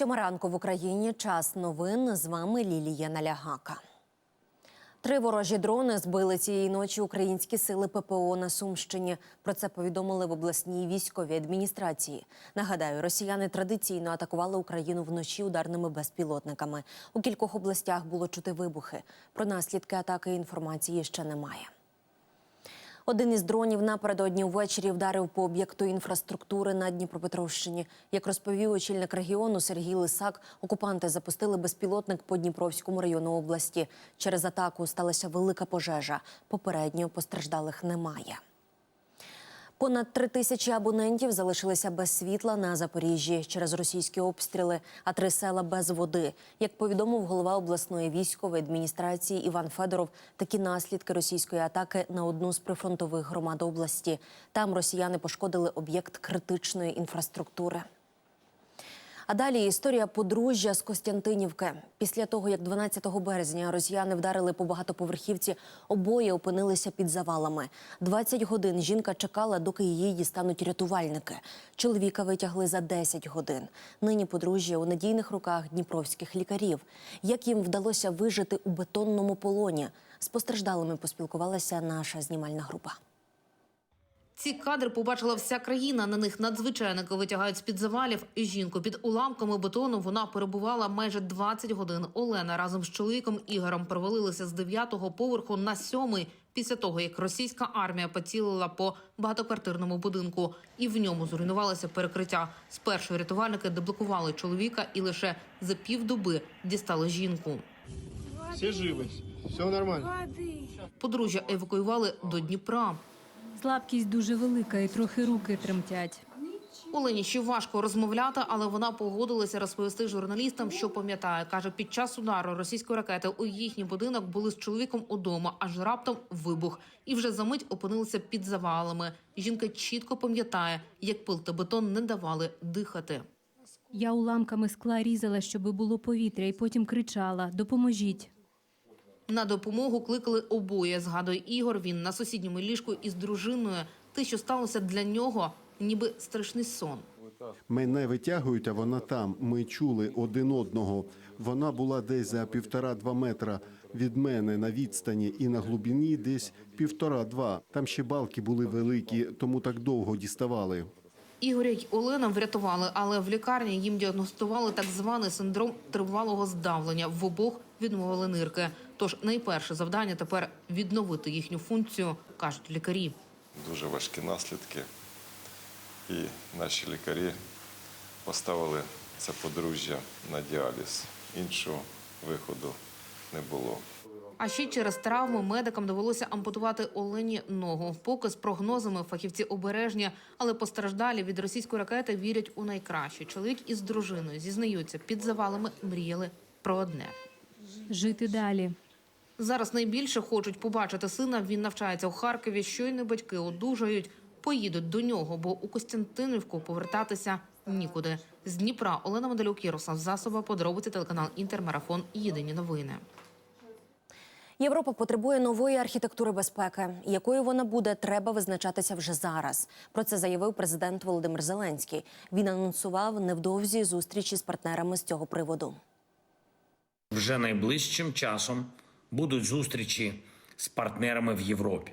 Сьома ранку в Україні. Час новин. З вами Лілія Налягака. Три ворожі дрони збили цієї ночі українські сили ППО на Сумщині. Про це повідомили в обласній військовій адміністрації. Нагадаю, росіяни традиційно атакували Україну вночі ударними безпілотниками. У кількох областях було чути вибухи. Про наслідки атаки інформації ще немає. Один із дронів напередодні ввечері вдарив по об'єкту інфраструктури на Дніпропетровщині. Як розповів очільник регіону Сергій Лисак, окупанти запустили безпілотник по Дніпровському району області. Через атаку сталася велика пожежа. Попередньо постраждалих немає. Понад три тисячі абонентів залишилися без світла на Запоріжжі через російські обстріли, а три села без води. Як повідомив голова обласної військової адміністрації Іван Федоров, такі наслідки російської атаки на одну з прифронтових громад області. Там росіяни пошкодили об'єкт критичної інфраструктури. А далі історія подружжя з Костянтинівки. Після того, як 12 березня росіяни вдарили по багатоповерхівці, обоє опинилися під завалами. 20 годин жінка чекала, доки її дістануть рятувальники. Чоловіка витягли за 10 годин. Нині подружжя у надійних руках дніпровських лікарів. Як їм вдалося вижити у бетонному полоні? З постраждалими поспілкувалася наша знімальна група. Ці кадри побачила вся країна. На них надзвичайники витягають з під завалів жінку під уламками бетону. Вона перебувала майже 20 годин. Олена разом з чоловіком Ігорем провалилися з 9-го поверху на 7-й після того, як російська армія поцілила по багатоквартирному будинку, і в ньому зруйнувалося перекриття. Спершу рятувальники деблокували чоловіка і лише за півдоби дістали жінку. Все живы, все нормально. Подружжя евакуювали до Дніпра. Слабкість дуже велика і трохи руки тремтять. Олені ще важко розмовляти, але вона погодилася розповісти журналістам, що пам'ятає. каже, під час удару російської ракети у їхній будинок були з чоловіком удома, аж раптом вибух, і вже за мить опинилися під завалами. Жінка чітко пам'ятає, як пил та бетон не давали дихати. Я уламками скла різала, щоб було повітря, і потім кричала: Допоможіть. На допомогу кликали обоє. Згадує Ігор. Він на сусідньому ліжку із дружиною. Те, що сталося для нього, ніби страшний сон. Мене витягують, а вона там. Ми чули один одного. Вона була десь за півтора-два метра від мене на відстані і на глибині десь півтора-два. Там ще балки були великі, тому так довго діставали. Ігоря й Олена врятували, але в лікарні їм діагностували так званий синдром тривалого здавлення. В обох відмовили нирки. Тож найперше завдання тепер відновити їхню функцію, кажуть лікарі. дуже важкі наслідки. І наші лікарі поставили це подружжя на діаліз. Іншого виходу не було. А ще через травму медикам довелося ампутувати Олені ногу. Поки з прогнозами фахівці обережні, але постраждалі від російської ракети вірять у найкраще. Чоловік із дружиною зізнаються, під завалами мріяли про одне. Жити далі. Зараз найбільше хочуть побачити сина. Він навчається у Харкові. Щойно батьки одужають, поїдуть до нього, бо у Костянтинівку повертатися нікуди. З Дніпра Олена Медалюк, Ярослав Засоба, подробиці телеканал Інтермарафон. Єдині новини. Європа потребує нової архітектури безпеки. Якою вона буде, треба визначатися вже зараз. Про це заявив президент Володимир Зеленський. Він анонсував невдовзі зустрічі з партнерами з цього приводу. Вже найближчим часом будуть зустрічі з партнерами в Європі.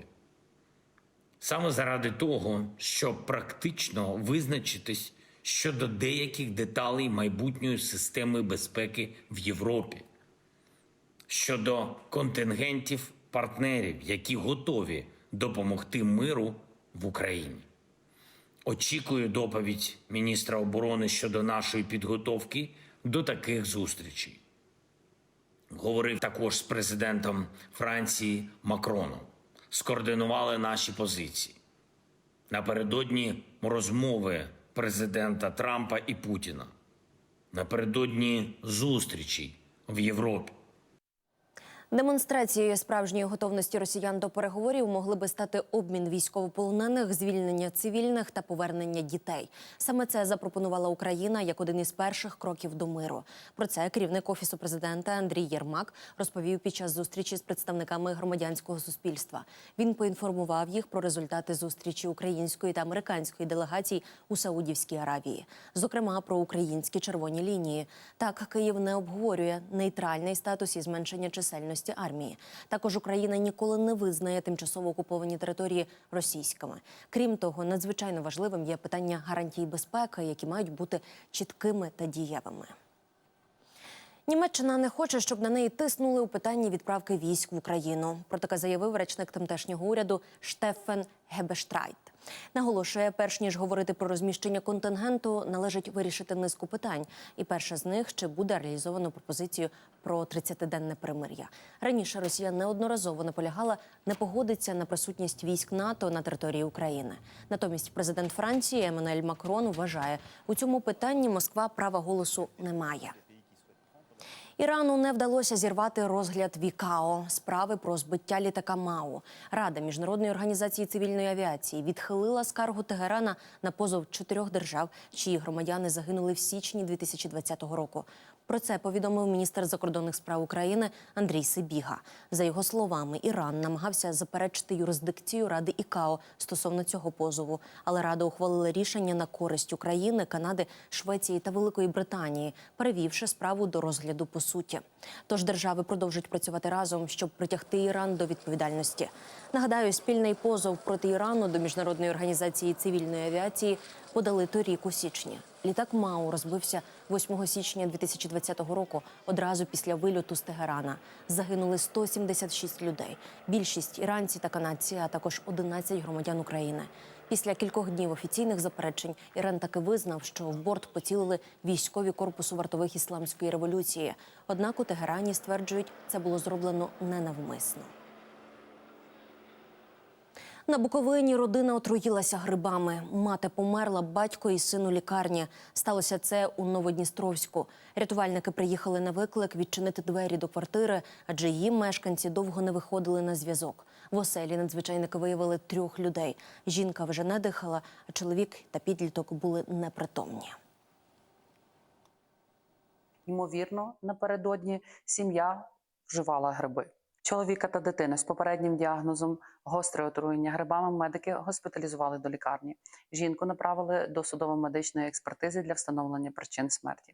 Саме заради того, щоб практично визначитись щодо деяких деталей майбутньої системи безпеки в Європі, щодо контингентів партнерів, які готові допомогти миру в Україні. Очікую доповідь міністра оборони щодо нашої підготовки до таких зустрічей. Говорив також з президентом Франції Макроном. Скоординували наші позиції. Напередодні розмови президента Трампа і Путіна. Напередодні зустрічей в Європі. Демонстрацією справжньої готовності росіян до переговорів могли би стати обмін військовополонених, звільнення цивільних та повернення дітей. Саме це запропонувала Україна як один із перших кроків до миру. Про це керівник офісу президента Андрій Єрмак розповів під час зустрічі з представниками громадянського суспільства. Він поінформував їх про результати зустрічі української та американської делегацій у Саудівській Аравії, зокрема про українські червоні лінії. Так Київ не обговорює нейтральний статус і зменшення чисельності армії. Також Україна ніколи не визнає тимчасово окуповані території російськими. Крім того, надзвичайно важливим є питання гарантій безпеки, які мають бути чіткими та дієвими. Німеччина не хоче, щоб на неї тиснули у питанні відправки військ в Україну. Про таке заявив речник тамтешнього уряду Штефен Гебештрайт. Наголошує, перш ніж говорити про розміщення контингенту, належить вирішити низку питань. І перше з них чи буде реалізовано пропозицію про 30-денне перемир'я. Раніше Росія неодноразово наполягала не погодиться на присутність військ НАТО на території України. Натомість президент Франції Еммануель Макрон вважає, у цьому питанні Москва права голосу не має. Ірану не вдалося зірвати розгляд Вікао справи про збиття літака МАУ. Рада міжнародної організації цивільної авіації відхилила скаргу Тегерана на позов чотирьох держав, чиї громадяни загинули в січні 2020 року. Про це повідомив міністр закордонних справ України Андрій Сибіга. За його словами, Іран намагався заперечити юрисдикцію Ради ІКАО стосовно цього позову, але Рада ухвалила рішення на користь України, Канади, Швеції та Великої Британії, перевівши справу до розгляду по суті. Тож держави продовжують працювати разом, щоб притягти Іран до відповідальності. Нагадаю, спільний позов проти Ірану до міжнародної організації цивільної авіації подали торік у січні. Літак МАУ розбився 8 січня 2020 року, одразу після вильоту з Тегерана. Загинули 176 людей. Більшість іранці та канадці, а також 11 громадян України. Після кількох днів офіційних заперечень Іран таки визнав, що в борт поцілили військові корпусу вартових ісламської революції. Однак у Тегерані стверджують, це було зроблено ненавмисно. На Буковині родина отруїлася грибами. Мати померла, батько і син у лікарні. Сталося це у Новодністровську. Рятувальники приїхали на виклик відчинити двері до квартири, адже її мешканці довго не виходили на зв'язок. В оселі надзвичайники виявили трьох людей. Жінка вже не дихала, а чоловік та підліток були непритомні. Ймовірно, напередодні сім'я вживала гриби. Чоловіка та дитини з попереднім діагнозом гостре отруєння грибами медики госпіталізували до лікарні. Жінку направили до судово-медичної експертизи для встановлення причин смерті.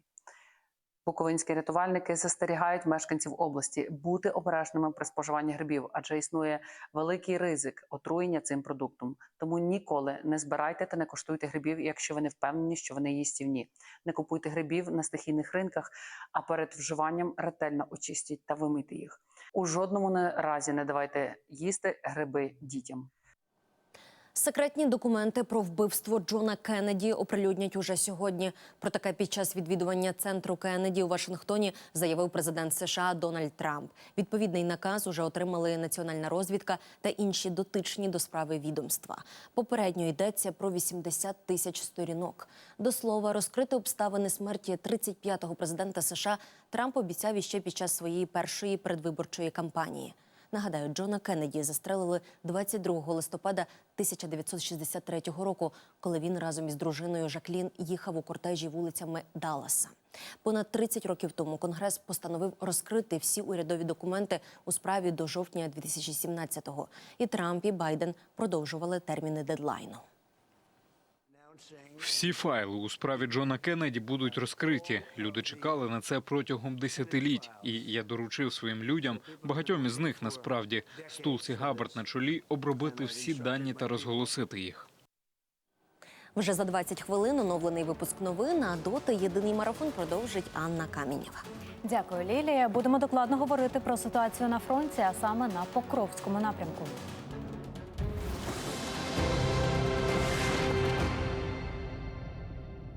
Буковинські рятувальники застерігають мешканців області бути обережними при споживанні грибів, адже існує великий ризик отруєння цим продуктом. Тому ніколи не збирайте та не коштуйте грибів, якщо ви не впевнені, що вони їстівні. Не купуйте грибів на стихійних ринках, а перед вживанням ретельно очистіть та вимийте їх. У жодному разі не давайте їсти гриби дітям. Секретні документи про вбивство Джона Кеннеді оприлюднять уже сьогодні. Про таке під час відвідування центру Кеннеді у Вашингтоні заявив президент США Дональд Трамп. Відповідний наказ уже отримали національна розвідка та інші дотичні до справи відомства. Попередньо йдеться про 80 тисяч сторінок. До слова, розкрити обставини смерті 35-го президента США Трамп обіцяв іще під час своєї першої передвиборчої кампанії. Нагадаю, Джона Кеннеді застрелили 22 листопада 1963 року, коли він разом із дружиною Жаклін їхав у кортежі вулицями Далласа. Понад 30 років тому Конгрес постановив розкрити всі урядові документи у справі до жовтня 2017-го. І Трамп і Байден продовжували терміни дедлайну. Всі файли у справі Джона Кеннеді будуть розкриті. Люди чекали на це протягом десятиліть, і я доручив своїм людям, багатьом із них насправді, Стулсі Габбард на чолі, обробити всі дані та розголосити їх. Вже за 20 хвилин оновлений випуск новин. А доти єдиний марафон продовжить Анна Камінєва. Дякую, Лілія. Будемо докладно говорити про ситуацію на фронті, а саме на Покровському напрямку.